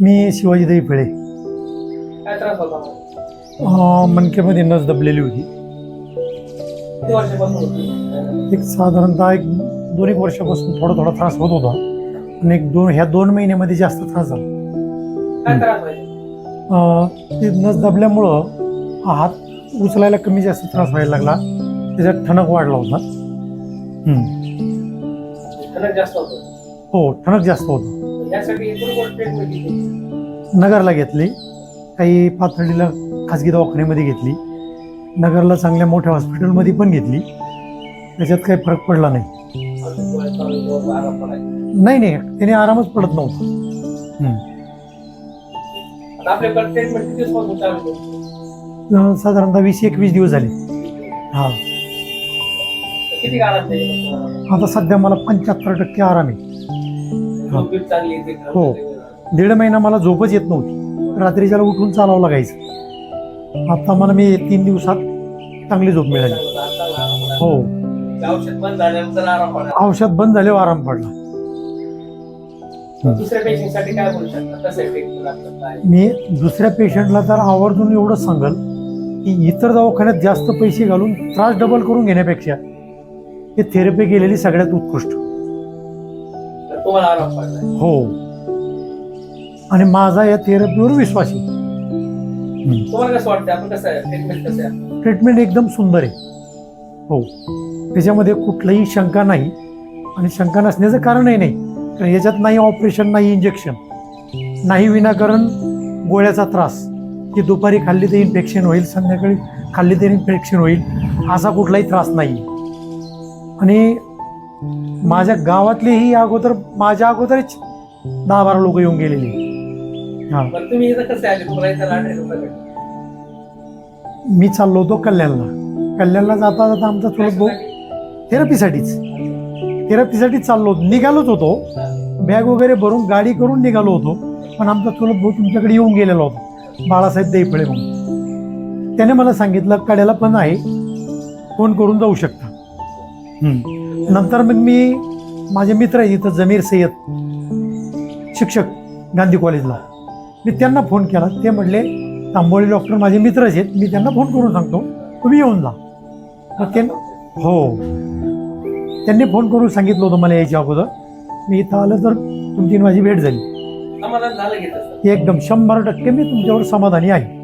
मी शिवाजी देवी पिळे काय त्रास होता मणक्यामध्ये नस दबलेली होती. किती वर्षापासून होती एक साधारणतः एक दोन एक वर्षापासून थोडा थोडा त्रास होत होता. आणि एक दोन ह्या दोन महिन्यामध्ये जास्त त्रास झाला. काय त्रास व्हायचा? अं, ते नस दबल्यामुळं हात उचलायला कमी जास्त त्रास व्हायला लागला. त्याच्यात ठणक वाढला होता. हम्म. ठणक जास्त होतं हो ठणक जास्त होतं. यासाठी एकूण गोष्ट ट्रीटमेंट केली नगरला घेतली. काही पाथर्डीला खाजगी दवाखान्यामध्ये घेतली. नगरला चांगल्या मोठ्या हॉस्पिटलमध्ये पण घेतली. त्याच्यात काही फरक पडला नाही. नाही नाही. त्याने आरामच पडत नव्हता. हम्म. आता आपल्याकडे ट्रीटमेंट किती दिवसापासून चालू आहे? अं, साधारणतः वीस एकवीस दिवस झाले. हा. किती? आता सध्या मला पंच्याहत्तर टक्के आराम आहे. झोप बीप चांगली येते का? हो. दीड महिना मला झोपच येत नव्हती. रात्रीच्याला उठून चालावं लागायचं. आता मला मी तीन दिवसात चांगली झोप मिळाली. आराम. हो. औषध बंद झाल्यानंतर आराम पडायचा. औषध बंद झाल्यावर आराम पडला. दुसऱ्या पेशंटसाठी काय बोलू शकता? कसं ट्रीटमेंट लागतं काय? मी दुसऱ्या पेशंटला तर आवर्जून एवढं सांगल की इतर दवाखान्यात जास्त पैसे घालून त्रास डबल करून घेण्यापेक्षा हे थेरपी केलेली सगळ्यात उत्कृष्ट. आराम हो. आणि माझा या थेरपीवर विश्वास आहे. तुम्हाला कसं वाटतं आपण कसं आहे? ट्रीटमेंट कसं आहे? ट्रीटमेंट एकदम सुंदर आहे. हो. त्याच्यामध्ये कुठलंही शंका नाही. आणि शंका नसण्याचं कारणही नाही. कारण याच्यात नाही ऑपरेशन नाही इंजेक्शन नाही विनाकारण गोळ्याचा त्रास. की दुपारी खाल्ली तर इन्फेक्शन होईल संध्याकाळी खाल्ली तर इन्फेक्शन होईल असा कुठलाही त्रास नाही. आणि माझ्या गावातलेही अगोदर माझ्या अगोदरच दहा बारा लोक येऊन गेलेली. हां. तुम्ही इथं कसे आले? मी चाललो होतो कल्याणला. कल्याणला जाता जाता आमचा चुलत भाऊ थेरपीसाठीच. थेरपीसाठीच चाललो होतो. निघालोच होतो. बॅग वगैरे भरून गाडी करून निघालो होतो. पण आमचा चुलत भाऊ तुमच्याकडे येऊन गेलेला होता. बाळासाहेब देईफळे म्हणून. त्याने मला सांगितलं कड्याला पण आहे. फोन करून जाऊ शकता? हम्म. नंतर मग मी माझे मित्र आहेत इथं जमीर सय्यद शिक्षक गांधी कॉलेजला. मी त्यांना फोन केला. ते म्हटले तांबोळी डॉक्टर माझे मित्रच आहेत. मी त्यांना फोन करून सांगतो. तुम्ही येऊन जा. मग ते हो. त्यांनी फोन करून सांगितलं होतं मला यायच्या अगोदर. मी इथं आलं तर तुमची माझी भेट झाली. एकदम शंभर टक्के मी तुमच्यावर समाधानी आहे.